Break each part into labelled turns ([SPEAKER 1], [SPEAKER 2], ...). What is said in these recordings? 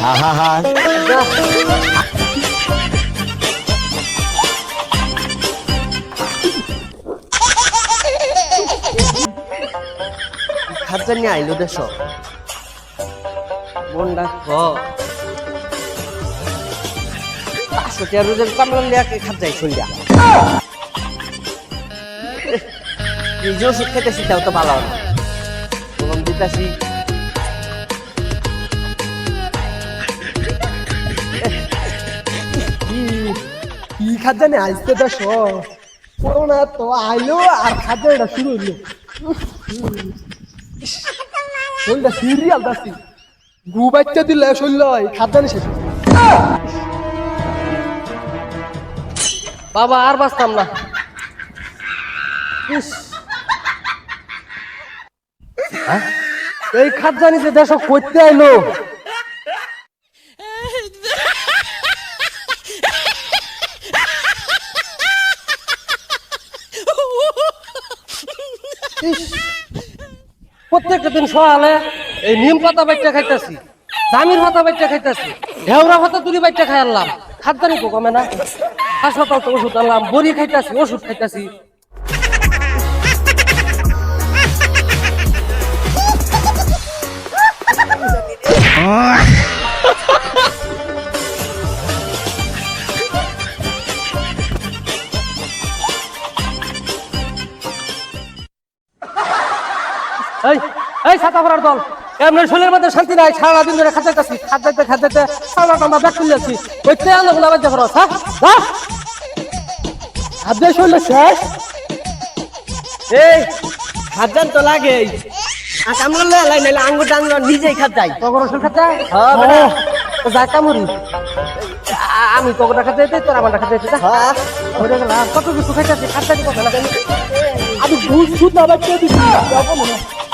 [SPEAKER 1] হা হা হা।
[SPEAKER 2] খাদ্য নিয়ে আইলো দেশ। মনটা খ পাঁচশো টাকা রোজের কামলা লিয়াকে খাদ যাই চলিয়া এই যে ওষুধ খেতেছি, তাও তো ভালো না। দিতেছি।
[SPEAKER 3] খাদ্যানে আইসতে দেশ করোনা তো আইলো আর খাদ্য এটা শুরু হইল। সিরিয়াল দাসি। গু বাচ্চা দিলে খাদ্যানে শেষ।
[SPEAKER 2] বাবা, আর বাঁচতাম না। হ্যাঁ? এই খাদ জানিছে দেশ করতে আইলো প্রত্যেকটা দিন সকালে এই নিম পাতা বাইটা খাইতেছি, জামির পাতা বাইটা খাইতেছি, ঢেউরা পাতা তুলি বাইটা খাই আনলাম। খাদ্যানি তো কমে না। হাসপাতাল তো ওষুধ আনলাম, বড়ি খাইতেছি, ওষুধ খাইতাছি। এই এই ছাতা দল। এমনি শরীরের মধ্যে শান্তি নাই সারাদিন ধরে খাদ্যাইতেছি খাদ্যাইতে খাদ্যাইতে সারা টানা ব্যাগ তুলে যাচ্ছি ওই তেল বাজ্যা খরচ হ্যাঁ? যা।
[SPEAKER 3] খাদ্য শরীর শেষ।
[SPEAKER 2] এই খাদ্যান তো লাগে আর কামড়লে লাই নাইলে আঙ্গুর টাঙ্গুর নিজেই খাদ যাই তখন ওষুধ খাতে হ্যাঁ। বেটা। যা কামড়ি। আমি তখন খাতে যেতে তোর আমার খাতে যেতে হ্যাঁ। কত কিছু খাইতেছি খাদ্যানি কত না।
[SPEAKER 3] আমি ভুল সুদ না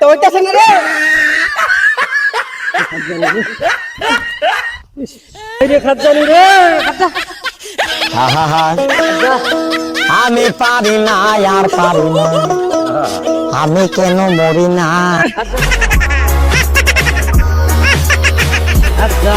[SPEAKER 3] এটা হইতাছে না রে।
[SPEAKER 2] এই রে খাদ্যানি রে। খাদ্যা
[SPEAKER 1] হা হা হা। আমি পারি না আর পারি না। আমি কেন মরি না?
[SPEAKER 2] খাদ্যা